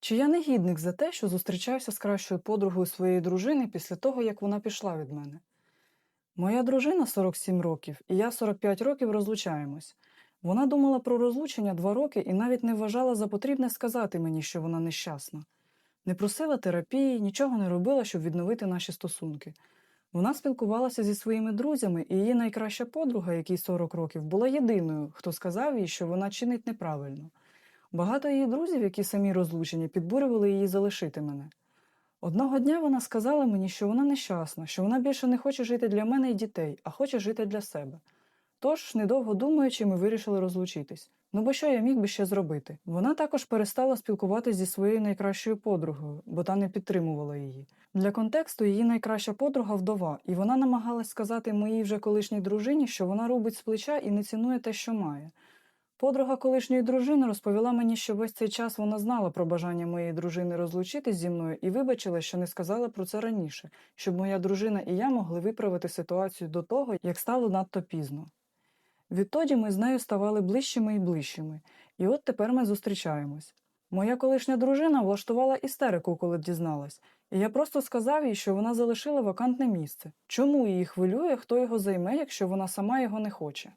Чи я негідник за те, що зустрічався з кращою подругою своєї дружини після того, як вона пішла від мене? Моя дружина 47 років, і я 45 років розлучаємось. Вона думала про розлучення два роки і навіть не вважала за потрібне сказати мені, що вона нещасна. Не просила терапії, нічого не робила, щоб відновити наші стосунки. Вона спілкувалася зі своїми друзями, і її найкраща подруга, якій 40 років, була єдиною, хто сказав їй, що вона чинить неправильно. Багато її друзів, які самі розлучені, підбурювали її залишити мене. Одного дня вона сказала мені, що вона нещасна, що вона більше не хоче жити для мене і дітей, а хоче жити для себе. Тож, недовго думаючи, ми вирішили розлучитись. Ну бо що я міг би ще зробити? Вона також перестала спілкуватися зі своєю найкращою подругою, бо та не підтримувала її. Для контексту її найкраща подруга вдова, і вона намагалась сказати моїй вже колишній дружині, що вона робить з плеча і не цінує те, що має. Подруга колишньої дружини розповіла мені, що весь цей час вона знала про бажання моєї дружини розлучитись зі мною і вибачила, що не сказала про це раніше, щоб моя дружина і я могли виправити ситуацію до того, як стало надто пізно. Відтоді ми з нею ставали ближчими і ближчими, і от тепер ми зустрічаємось. Моя колишня дружина влаштувала істерику, коли дізналась, і я просто сказав їй, що вона залишила вакантне місце. Чому її хвилює, хто його займе, якщо вона сама його не хоче?